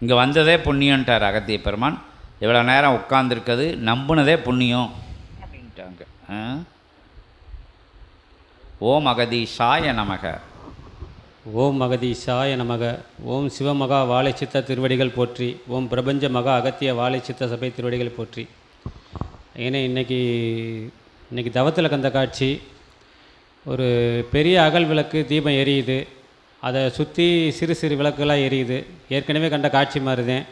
இங்கே வந்ததே புண்ணியன்ட்டார் அகத்திய பெருமான். இவ்வளோ நேரம் உட்காந்துருக்கிறது நம்புனதே புண்ணியம் அப்படின்ட்டாங்க. ஆ? ஓம் அகதீஷாய நமக. ஓம் அகதீஷாய நமக. ஓம் சிவமகா வாழைச்சித்த திருவடிகள் போற்றி. ஓம் பிரபஞ்ச மகா அகத்திய வாழைச்சித்த சபை திருவடிகள் போற்றி. ஏன்னா இன்னைக்கு இன்றைக்கி தவத்தில் கந்த காட்சி. ஒரு பெரிய அகல் விளக்கு தீபம் எரியுது. அதை சுற்றி சிறு சிறு விளக்குலாம் எரியுது. ஏற்கனவே கண்ட காட்சி மாதிரிதான்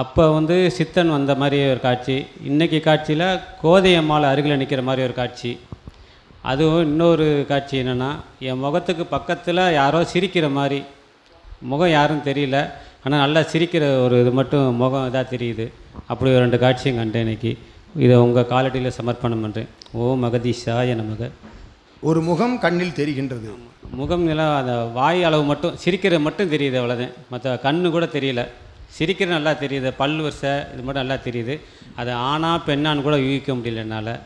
அப்போ வந்து சித்தன் வந்த மாதிரி ஒரு காட்சி. இன்றைக்கி காட்சியில் கோதையம்மாள் அருகில் நிற்கிற மாதிரி ஒரு காட்சி. அதுவும் இன்னொரு காட்சி என்னென்னா என் முகத்துக்கு பக்கத்தில் யாரோ சிரிக்கிற மாதிரி. முகம் யாரும் தெரியல. ஆனால் நல்லா சிரிக்கிற ஒரு இது மட்டும் முகம் இதாக தெரியுது. அப்படி ஒரு ரெண்டு காட்சியும் கண்டேன் இன்னைக்கு. இதை உங்கள் காலடியில் சமர்ப்பணம் பண்ணுறேன் ஓ மகதீஷா என் மக ஒரு முகம் கண்ணில் தெரிகின்றது. முகம் நிலா அந்த வாய் அளவு மட்டும் சிரிக்கிறது மட்டும் தெரியுது அவ்வளோதான் மற்ற கண்ணு கூட தெரியல. சிரிக்கிறது நல்லா தெரியுது. பல் வரிசை இது மட்டும் நல்லா தெரியுது. அது ஆணா பெண்ணான்னு கூட யூகிக்க முடியல என்னால்.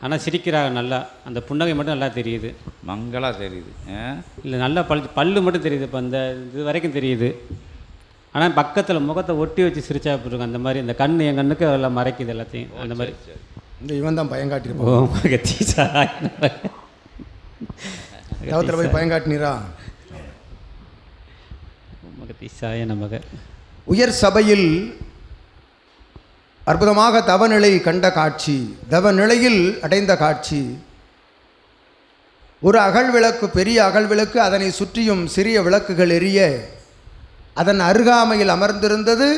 ஆனால் சிரிக்கிறாங்க நல்லா. அந்த புன்னகை மட்டும் நல்லா தெரியுது. மங்களா தெரியுது. ஆ? இல்லை நல்லா பல் பல்லு மட்டும் தெரியுது. இப்போ இந்த இது வரைக்கும் தெரியுது. ஆனால் பக்கத்தில் முகத்தை ஒட்டி வச்சு சிரிச்சா போட்டுருங்க. அந்த மாதிரி இந்த கண் என் கண்ணுக்கு எல்லாம் மறைக்குது எல்லாத்தையும். அந்த மாதிரி. இந்த இவன் தான் ஓ நமக தவத்தில் போய் பயங்காட்டினீரா நமக உயர் சபையில் அற்புதமாக தவநிலை கண்ட காட்சி தவ நிலையில் அடைந்த காட்சி. ஒரு அகல் விளக்கு பெரிய அகல் விளக்கு அதனை சுற்றியும் சிறிய விளக்குகள் எரிய அதன் அருகாமையில் அமர்ந்திருந்தது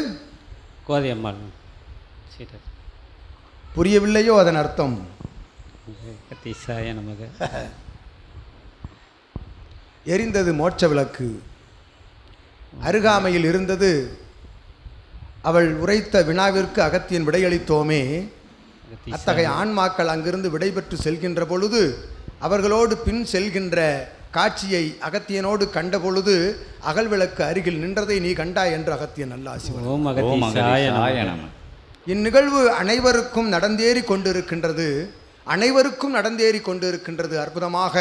கோதை அம்மாள் சரி புரியவில்லையோ அதன் அர்த்தம்? நமக. எரிந்தது மோட்ச விளக்கு. அருகாமையில் இருந்தது அவள் உரைத்த வினாவிற்கு அகத்தியன் விடையளித்தோமே. அத்தகைய ஆன்மாக்கள் அங்கிருந்து விடைபெற்று செல்கின்ற பொழுது அவர்களோடு பின் செல்கின்ற காட்சியை அகத்தியனோடு கண்ட பொழுது அகல் விளக்கு அருகில் நின்றதை நீ கண்டாய் என்று அகத்தியன் நல்ல ஓம் ஓம் இந்நிகழ்வு அனைவருக்கும் நடந்தேறி கொண்டிருக்கின்றது. அனைவருக்கும் நடந்தேறி கொண்டிருக்கின்றது அற்புதமாக.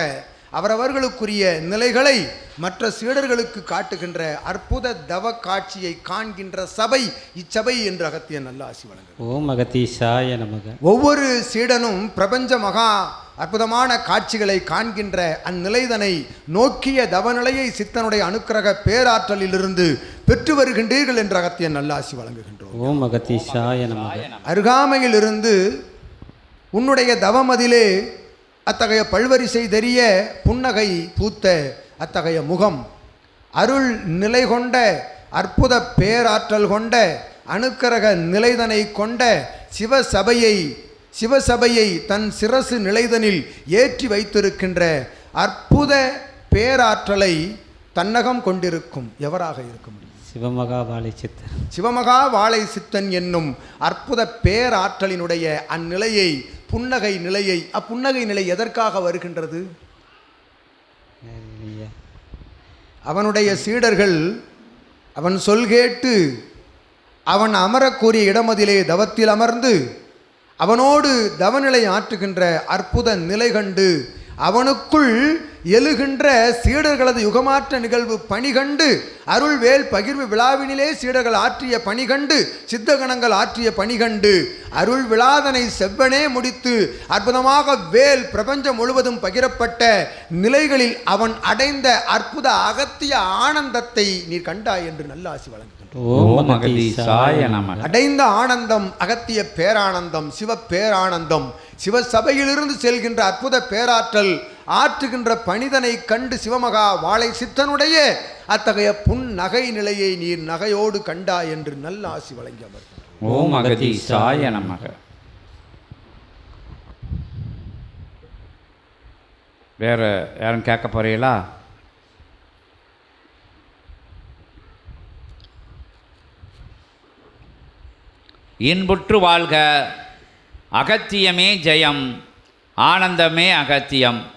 அவரவர்களுக்குரிய நிலைகளை மற்ற சீடர்களுக்கு காட்டுகின்ற அற்புத தவ காட்சியை காண்கின்ற சபை இச்சபை என்று அகத்தியன் நல்ல ஆசி வழங்கு ஓம் அகத்தீசாய நமக. ஒவ்வொரு சீடனும் பிரபஞ்ச மகா அற்புதமான காட்சிகளை காண்கின்ற அந்நிலைதனை நோக்கிய தவநிலையை சித்தனுடைய அனுக்கிரக பேராற்றலிலிருந்து பெற்று வருகின்றீர்கள் என்று அகத்தியன் நல்லாசி வழங்குகின்றோம். ஓம் அகத்தீசாய நமக. அருகாமையில் இருந்து உன்னுடைய தவமதிலே அத்தகைய பல்வரிசை தெரிய புன்னகை பூத்த அத்தகைய முகம் அருள் நிலை கொண்ட அற்புத பேராற்றல் கொண்ட அணுக்கரக நிலைதனை கொண்ட சிவசபையை சிவசபையை தன் சிரசு நிலைதனில் ஏற்றி வைத்திருக்கின்ற அற்புத பேராற்றலை தன்னகம் கொண்டிருக்கும் எவராக இருக்க முடியும் சிவமகா வாழை சித்தர் சிவமகா வாழை சித்தன் என்னும் அற்புத பேராற்றலினுடைய அந்நிலையை புன்னகை நிலையை அப்புன்னகை நிலை எதற்காக வருகின்றது. அவனுடைய சீடர்கள் அவன் சொல் கேட்டு அவன் அமரக்கூடிய இடமதிலே தவத்தில் அமர்ந்து அவனோடு தவநிலை ஆற்றுகின்ற அற்புத நிலை கண்டு அவனுக்குள் எழுகின்ற சீடர்களது யுகமாற்ற நிகழ்வு பணி கண்டு அருள்வேல் பகிர்வு விழாவினிலே சீடர்கள் ஆற்றிய பணி கண்டு சித்தகணங்கள் ஆற்றிய பணி கண்டு அருள் விழாதனை செவ்வனே முடித்து அற்புதமாக வேல் பிரபஞ்சம் முழுவதும் பகிரப்பட்ட நிலைகளில் அவன் அடைந்த அற்புத அகத்திய ஆனந்தத்தை நீர் கண்டாய் என்று நல்ல ஆசி அடைந்த ஆனந்தம் அகத்திய பேரானந்தம் சிவ பேரானந்தம் சிவசபையிலிருந்து செல்கின்ற அற்புத பேராற்றல் ஆற்றுகின்ற பணிதனை கண்டு சிவமகா வாழை சித்தனுடைய அத்தகைய புன் நகை நிலையை நீர் நகையோடு கண்டா என்று நல்ல ஆசி வழங்கி ஓம் அகதி நமக. வேற யாரும் கேட்க போறீங்களா? இன்புற்று வாழ்க அகத்தியமே ஜெயம் ஆனந்தமே அகத்தியம்.